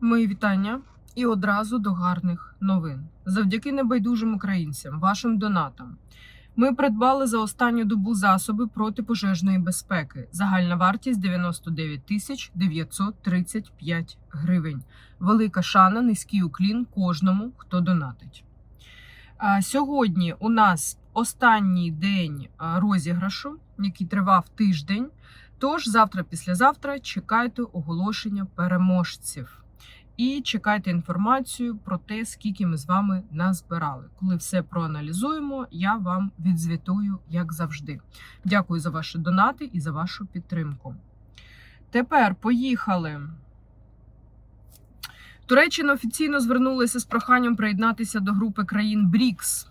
Мої вітання і одразу до гарних новин. Завдяки небайдужим українцям, вашим донатам. Ми придбали за останню добу засоби протипожежної безпеки. Загальна вартість 99 тисяч 935 гривень. Велика шана, низький уклін кожному, хто донатить. Сьогодні у нас останній день розіграшу, який тривав тиждень. Тож завтра, післязавтра чекайте оголошення переможців. І чекайте інформацію про те, скільки ми з вами назбирали. Коли все проаналізуємо, я вам відзвітую, як завжди. Дякую за ваші донати і за вашу підтримку. Тепер поїхали. Туреччина офіційно звернулася з проханням приєднатися до групи країн БРІКС,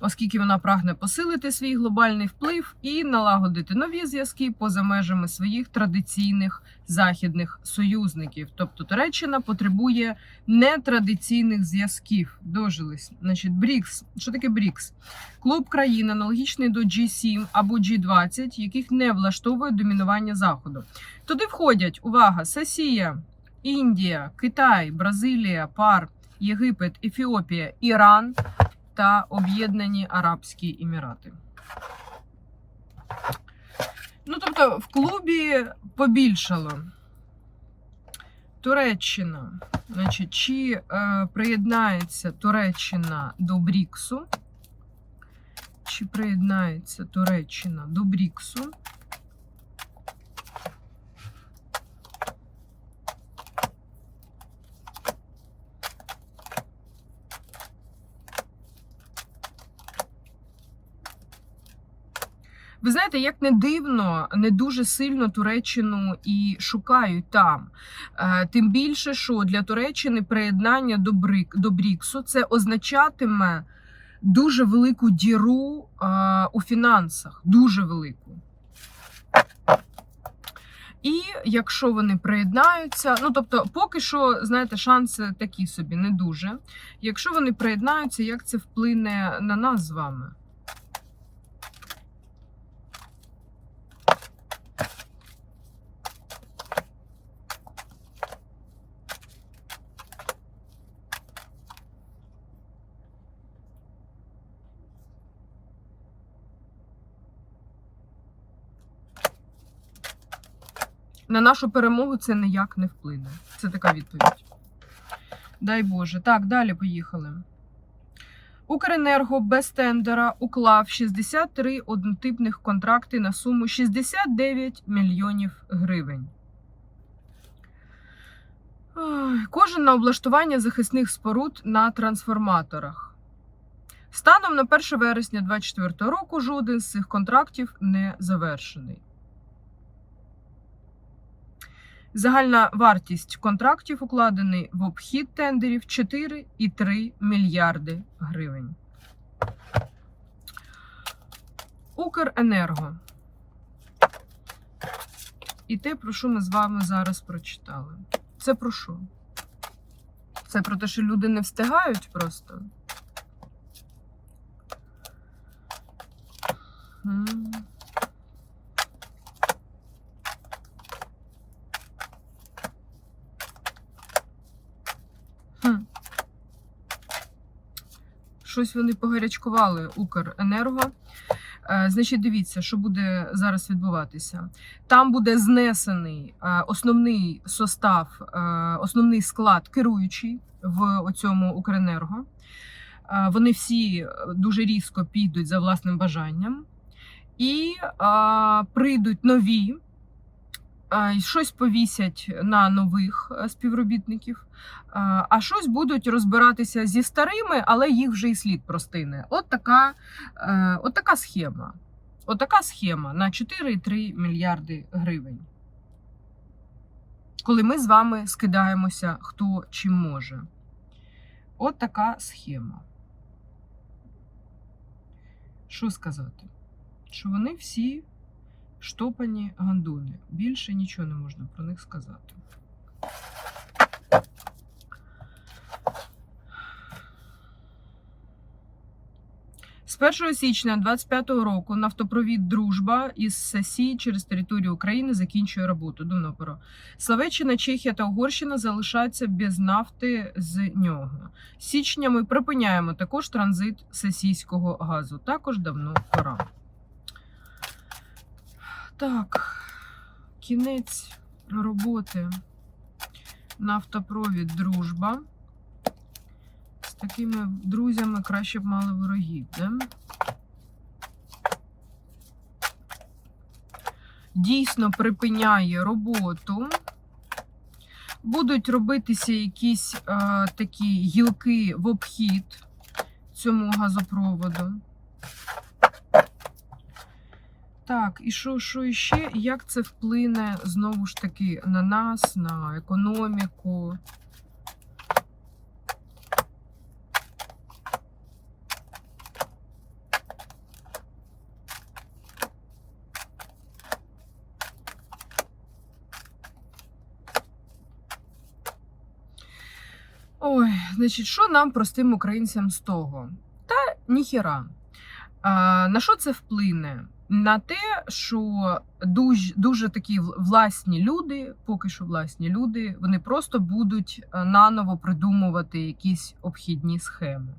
оскільки вона прагне посилити свій глобальний вплив і налагодити нові зв'язки поза межами своїх традиційних західних союзників. Тобто Туреччина потребує нетрадиційних зв'язків. Дожились. Значить, БРІКС. Що таке БРІКС? Клуб країн, аналогічний до G7 або G20, яких не влаштовує домінування Заходу. Туди входять увага, Сесія, Індія, Китай, Бразилія, ПАР, Єгипет, Ефіопія, Іран та Об'єднані Арабські Емірати. Ну, тобто, в клубі побільшало. Туреччина. Значить, чи е, приєднається Туреччина до Бріксу? Чи приєднається Туреччина до Бріксу? Ви знаєте, як не дивно, не дуже сильно Туреччину і шукають там. Е, Тим більше, що для Туреччини приєднання до БРИК до Бріксу це означатиме дуже велику діру е, у фінансах, дуже велику. І якщо вони приєднаються, ну тобто, поки що, знаєте, шанси такі собі не дуже. Якщо вони приєднаються, як це вплине на нас з вами? На нашу перемогу це ніяк не вплине. Це така відповідь. Дай Боже. Так, далі поїхали. Укренерго без тендера уклав 63 однотипних контракти на суму 69 мільйонів гривень. Кожен на облаштування захисних споруд на трансформаторах. Станом на 1 вересня 2024 року жоден з цих контрактів не завершений. Загальна вартість контрактів укладений в обхід тендерів 4,3 мільярди гривень. Укренерго. І те, про що ми з вами зараз прочитали. Це про що? Це про те, що люди не встигають просто. М. Хм. Щось вони погарячкували Укренерго. Е, Значить, дивіться, що буде зараз відбуватися. Там буде знесений е, основний состав, е, основний склад керуючий в цьому Укренерго. Вони всі дуже різко підуть за власним бажанням і прийдуть нові. Щось повісять на нових е, співробітників, а щось будуть розбиратися зі старими, але їх вже і слід простине. От така, е, от така схема. От схема на 4,3 мільярди гривень. Коли ми з вами скидаємося, хто чим може. От така схема. Що сказати? Що вони всі штопані гандони. Більше нічого не можна про них сказати. З З 1 січня 2025 року нафтопровід Дружба із СЕСІ через територію України закінчує роботу. Давно пора. Словаччина, Чехія та Угорщина залишаються без нафти з нього. З січня ми припиняємо також транзит сесійського газу. Також давно пора. Так, кінець роботи. Нафтопровід Дружба. З такими друзями краще б мали ворогів, да? Дійсно припиняє роботу. Будуть робитися якісь е, такі гілки в обхід цьому газопроводу. Так, і що, що іще? Як це вплине знову ж таки на нас, на економіку? Ой, значить, що нам, простим українцям, з того? Та ніхіра. А, на що це вплине? На те, що дуже, дуже такі власні люди, поки що власні люди, вони просто будуть е, наново придумувати якісь обхідні схеми.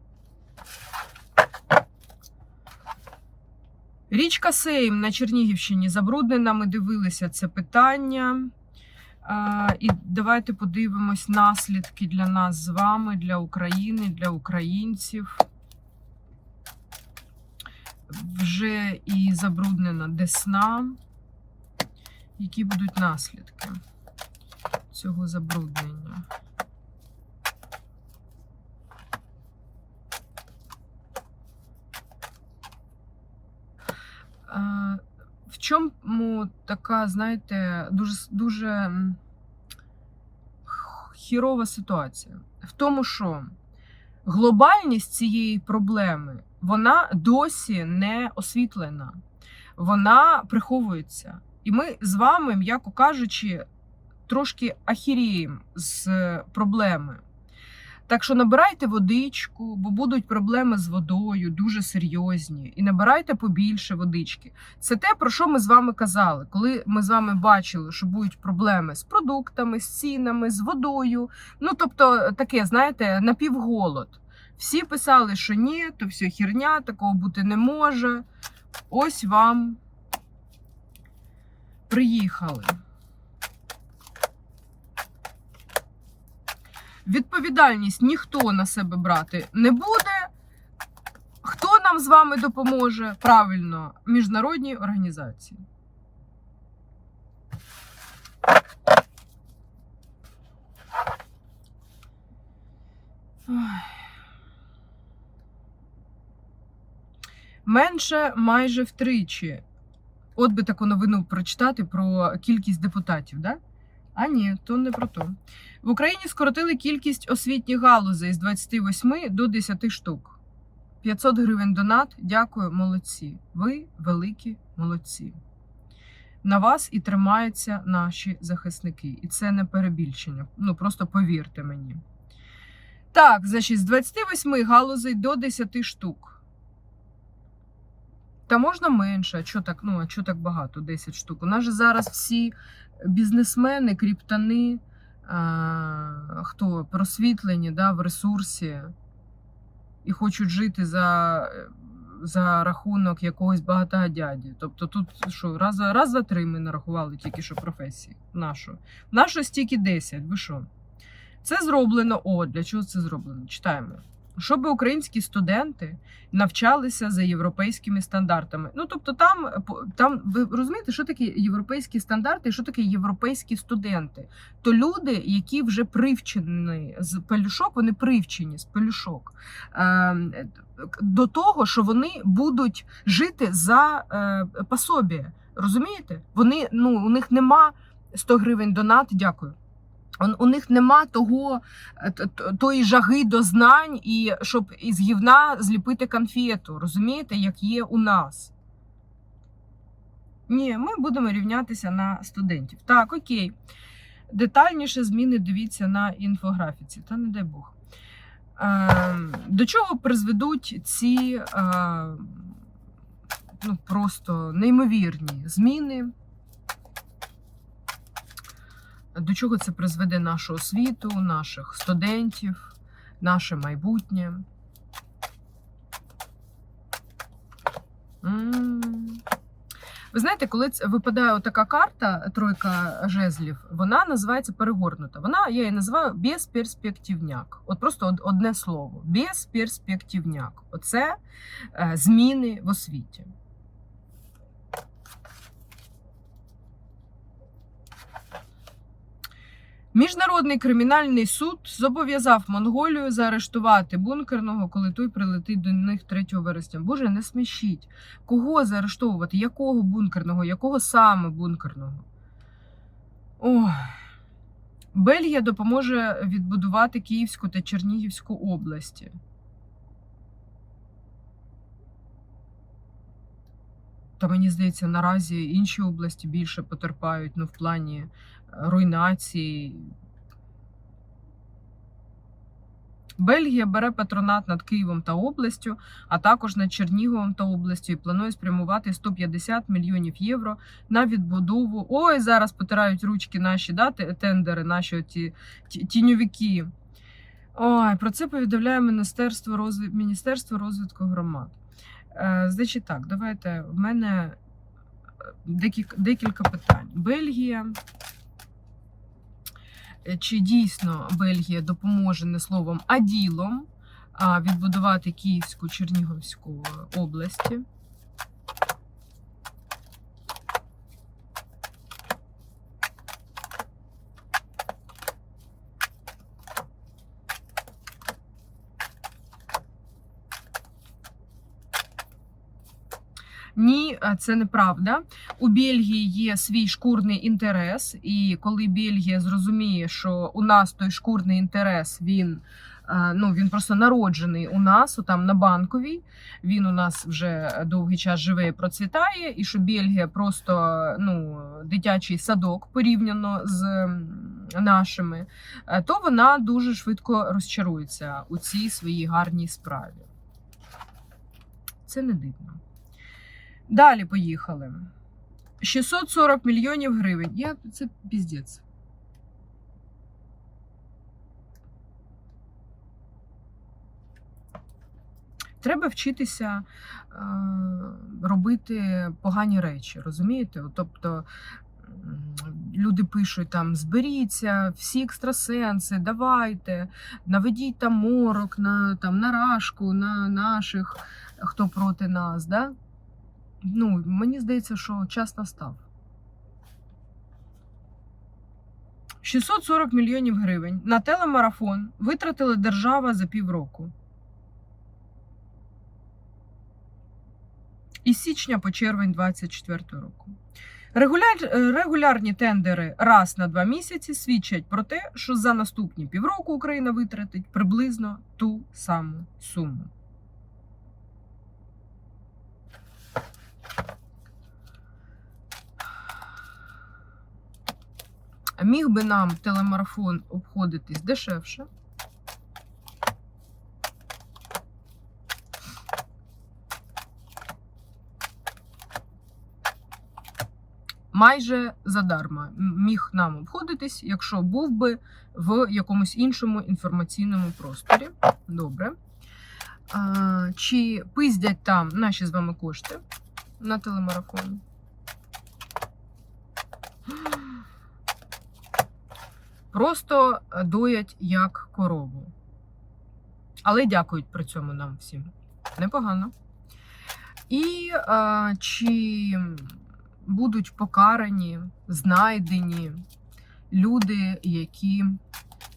Річка Сейм на Чернігівщині забруднена. Ми дивилися це питання. А, і давайте подивимось наслідки для нас з вами, для України, для українців. Вже і забруднена Десна. Які будуть наслідки цього забруднення? Е, В чому така, знаєте, дуже, дуже хірова ситуація? В тому, що глобальність цієї проблеми вона досі не освітлена, вона приховується. І ми з вами, м'яко кажучи, трошки ахіріємо з проблеми. Так що набирайте водичку, бо будуть проблеми з водою дуже серйозні. І набирайте побільше водички. Це те, про що ми з вами казали, коли ми з вами бачили, що будуть проблеми з продуктами, з цінами, з водою. Ну, тобто, таке, знаєте, напівголод. Всі писали, що ні, то все херня, такого бути не може. Ось вам приїхали. Відповідальність ніхто на себе брати не буде. Хто нам з вами допоможе? Правильно, міжнародні організації. Ой. Менше майже втричі. От би таку новину прочитати про кількість депутатів, да? А ні, то не про то. В Україні скоротили кількість освітніх галузей з 28 до 10 штук. 500 гривень донат. Дякую, молодці. Ви великі молодці. На вас і тримаються наші захисники. І це не перебільшення. Ну просто повірте мені. Так, значить, з 28 галузей до 10 штук. Та можна менше, а чого так, ну, а чого так багато, 10 штук. У нас же зараз всі бізнесмени, кріптани, а, хто просвітлені да, в ресурсі і хочуть жити за, за рахунок якогось багатого дяді. Тобто тут що, раз, раз за три ми нарахували тільки що професії. Нашу. Нашу стільки 10, ви що? Це зроблено. О, для чого це зроблено? Читаємо. Щоб українські студенти навчалися за європейськими стандартами. Ну тобто, там там ви розумієте, що таке європейські стандарти, що таке європейські студенти? То люди, які вже привчені з пелюшок, вони привчені з пелюшок е, до того, що вони будуть жити за е, пособі. Розумієте? Вони ну у них нема 100 гривень донат. Дякую. У них нема того е, тої жаги до знань, і щоб із гівна зліпити конфету, розумієте, як є у нас. Ні, ми будемо рівнятися на студентів. Так, окей. Детальніше зміни дивіться на інфографіці, та не дай Бог. Е, До чого призведуть ці е, ну, просто неймовірні зміни? До чого це призведе нашу освіту, наших студентів, наше майбутнє? Ви знаєте, коли випадає така карта, тройка жезлів, вона називається перегорнута. Вона я її називаю безперспективняк. От просто одне слово: безперспективняк. Оце е, зміни в освіті. Міжнародний кримінальний суд зобов'язав Монголію заарештувати бункерного, коли той прилетить до них 3 вересня. Боже, не смішіть. Кого заарештовувати? Якого бункерного? Якого саме бункерного? Ой. Бельгія допоможе відбудувати Київську та Чернігівську області. Та мені здається, наразі інші області більше потерпають ну, в плані руйнації. Бельгія бере патронат над Києвом та областю, а також над Черніговом та областю і планує спрямувати 150 мільйонів євро на відбудову. Ой, зараз потирають ручки наші да, тендери, наші ті- тіньовики. Ой, про це повідомляє Міністерство, розв... Міністерство розвитку громад. Е, значить так, давайте. В мене е, декілька, декілька питань. Бельгія. Е, Чи дійсно Бельгія допоможе не словом, а ділом відбудувати Київську Чернігівську області? Ні, е, це неправда. У Бельгії є свій шкурний інтерес, і коли Бельгія зрозуміє, що у нас той шкурний інтерес, він. Ну, він просто народжений у нас, там на банковій. Він у нас вже довгий час живе і процвітає. І що Бельгія просто ну, дитячий садок порівняно з нашими, е, то вона дуже швидко розчарується у цій своїй гарній справі. Це не дивно. Далі поїхали. 640 мільйонів гривень. Я, це піздець. Треба вчитися е, робити погані речі, розумієте? Тобто люди пишуть там: зберіться, всі екстрасенси, давайте, наведіть там морок на, там, на рашку, на наших, хто проти нас. Да? Ну, мені здається, що час настав. 640 мільйонів гривень на телемарафон витратила держава за півроку. Із січня по червень 2024 року. Регуляр, регулярні тендери раз на два місяці свідчать про те, що за наступні півроку Україна витратить приблизно ту саму суму. Міг би нам телемарафон обходитись дешевше. Майже задарма міг нам обходитись, якщо був би в якомусь іншому інформаційному просторі. Добре. А, чи пиздять там наші з вами кошти на телемарафон? Просто доять як корову. Але дякують при цьому нам всім. Непогано. І а, чи будуть покарані, знайдені люди, які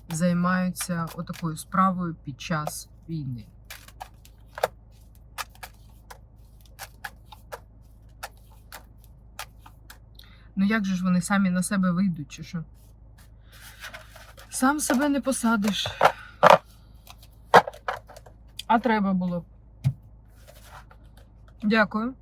займаються отакою справою під час війни? Ну як же ж вони самі на себе вийдуть, чи що? Сам себе не посадиш. А треба було. Дякую.